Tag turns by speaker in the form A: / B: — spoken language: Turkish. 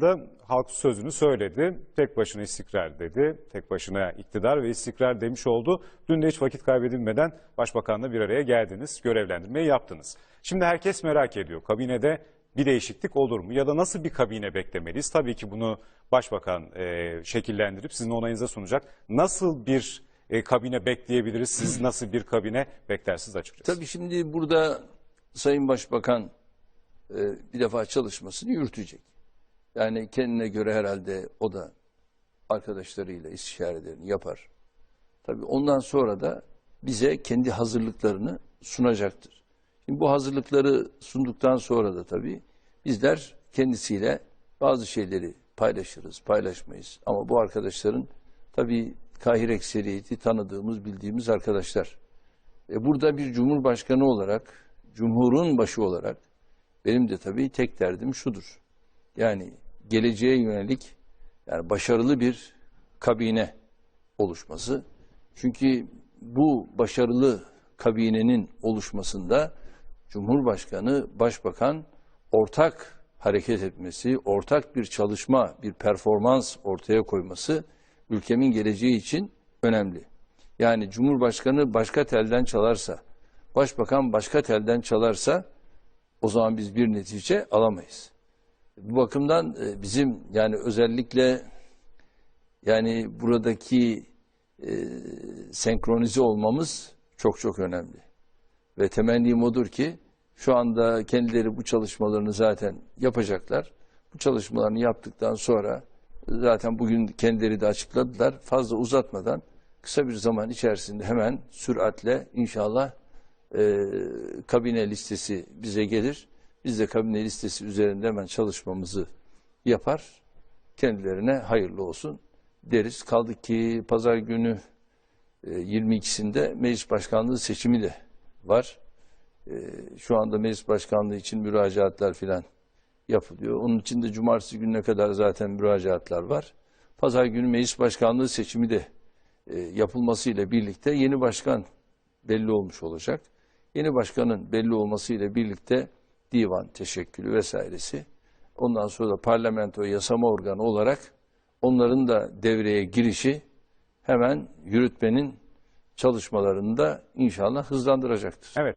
A: da halk sözünü söyledi. Tek başına istikrar dedi. Tek başına iktidar ve istikrar demiş oldu. Dün de hiç vakit kaybedilmeden başbakanla bir araya geldiniz. Görevlendirmeyi yaptınız. Şimdi herkes merak ediyor. Kabinede bir değişiklik olur mu? Ya da nasıl bir kabine beklemeliyiz? Tabii ki bunu başbakan e, şekillendirip sizin onayınıza sunacak. Nasıl bir e, kabine bekleyebiliriz? Siz nasıl bir kabine beklersiniz açıkçası?
B: Tabii şimdi burada Sayın Başbakan e, bir defa çalışmasını yürütecek. Yani kendine göre herhalde o da arkadaşlarıyla istişarelerini yapar. Tabii ondan sonra da bize kendi hazırlıklarını sunacaktır. Şimdi bu hazırlıkları sunduktan sonra da tabii bizler kendisiyle bazı şeyleri paylaşırız, paylaşmayız. Ama bu arkadaşların tabii kahir ekseriyeti tanıdığımız, bildiğimiz arkadaşlar. E burada bir cumhurbaşkanı olarak, cumhurun başı olarak benim de tabii tek derdim şudur. Yani geleceğe yönelik yani başarılı bir kabine oluşması. Çünkü bu başarılı kabinenin oluşmasında Cumhurbaşkanı, Başbakan ortak hareket etmesi, ortak bir çalışma, bir performans ortaya koyması ülkemin geleceği için önemli. Yani Cumhurbaşkanı başka telden çalarsa, Başbakan başka telden çalarsa o zaman biz bir netice alamayız. Bu bakımdan e, bizim yani özellikle yani buradaki e, senkronize olmamız çok çok önemli. Ve temennim odur ki şu anda kendileri bu çalışmalarını zaten yapacaklar. Bu çalışmalarını yaptıktan sonra zaten bugün kendileri de açıkladılar. Fazla uzatmadan kısa bir zaman içerisinde hemen süratle inşallah e, kabine listesi bize gelir. Biz de kabine listesi üzerinde hemen çalışmamızı yapar. Kendilerine hayırlı olsun deriz. Kaldı ki pazar günü e, 22'sinde meclis başkanlığı seçimi de var. E, şu anda meclis başkanlığı için müracaatlar filan yapılıyor. Onun için de cumartesi gününe kadar zaten müracaatlar var. Pazar günü meclis başkanlığı seçimi de e, yapılmasıyla birlikte yeni başkan belli olmuş olacak. Yeni başkanın belli olmasıyla birlikte divan teşekkülü vesairesi. Ondan sonra da parlamento yasama organı olarak onların da devreye girişi hemen yürütmenin çalışmalarını da inşallah hızlandıracaktır.
A: Evet.